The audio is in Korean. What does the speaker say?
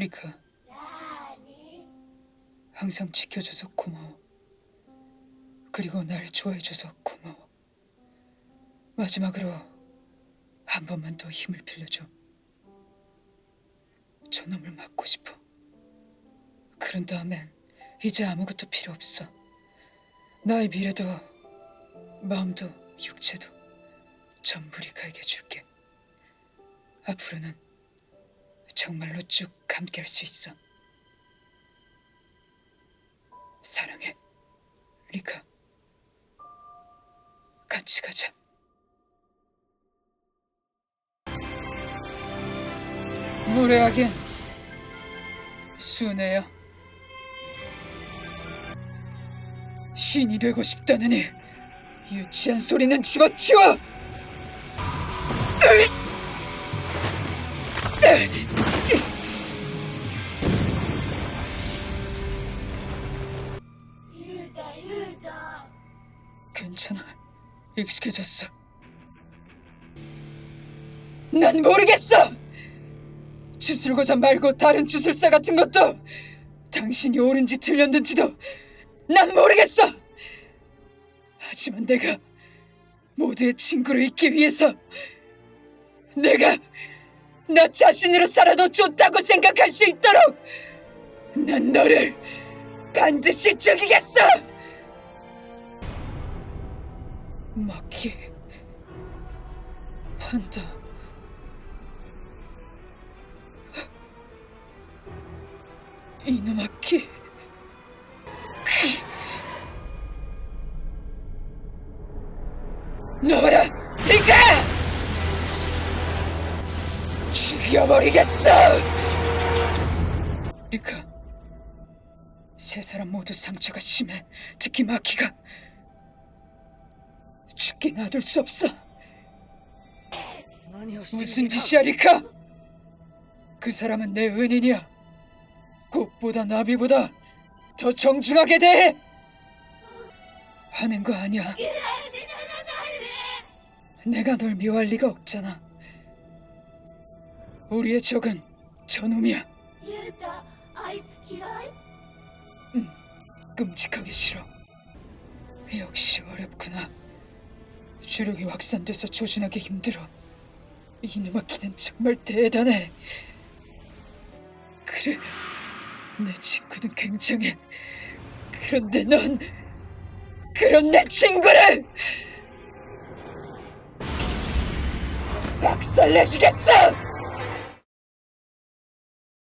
리카. 항상 지켜줘서 고마워. 그리고 날 좋아해줘서 고마워. 마지막으로 한 번만 더 힘을 빌려줘. 저놈을 막고 싶어. 그런 다음엔 이제 아무것도 필요 없어. 나의 미래도 마음도 육체도 전부 리카에게 줄게. 앞으로는 정말로 쭉 함께 할 수 있어. 사랑해, 리카. 같이 가자. 무례하긴 순애야. 신이 되고 싶다느니 유치한 소리는 집어치워! 으이! 으이! 괜찮아. 익숙해졌어. 난 모르겠어! 주술고자 말고 다른 주술사 같은 것도 당신이 옳은지 틀렸는지도 난 모르겠어! 하지만 내가 모두의 친구로 있기 위해서 내가 나 자신으로 살아도 좋다고 생각할 수 있도록 난 너를 반드시 죽이겠어! 마키 판다. 이누마키 나와라 리카 죽여버리겠어! 리카 세 사람 모두 상처가 심해. 특히 마키가 쉽게 놔둘 수 없어. 무슨 짓이야, 리카? 그 사람은 내 은인이야. 꽃보다 나비보다 더 정중하게 대해! 하는 거 아니야. 내가 널 미워할 리가 없잖아. 우리의 적은 저놈이야. 응, 음, 끔찍하게 싫어. 역시 어렵구나. 주력이 확산돼서 조준하기 힘들어. 이누마키는 정말 대단해. 그래, 내 친구는 굉장해. 그런데 넌 그런 내 친구를 박살내주겠어!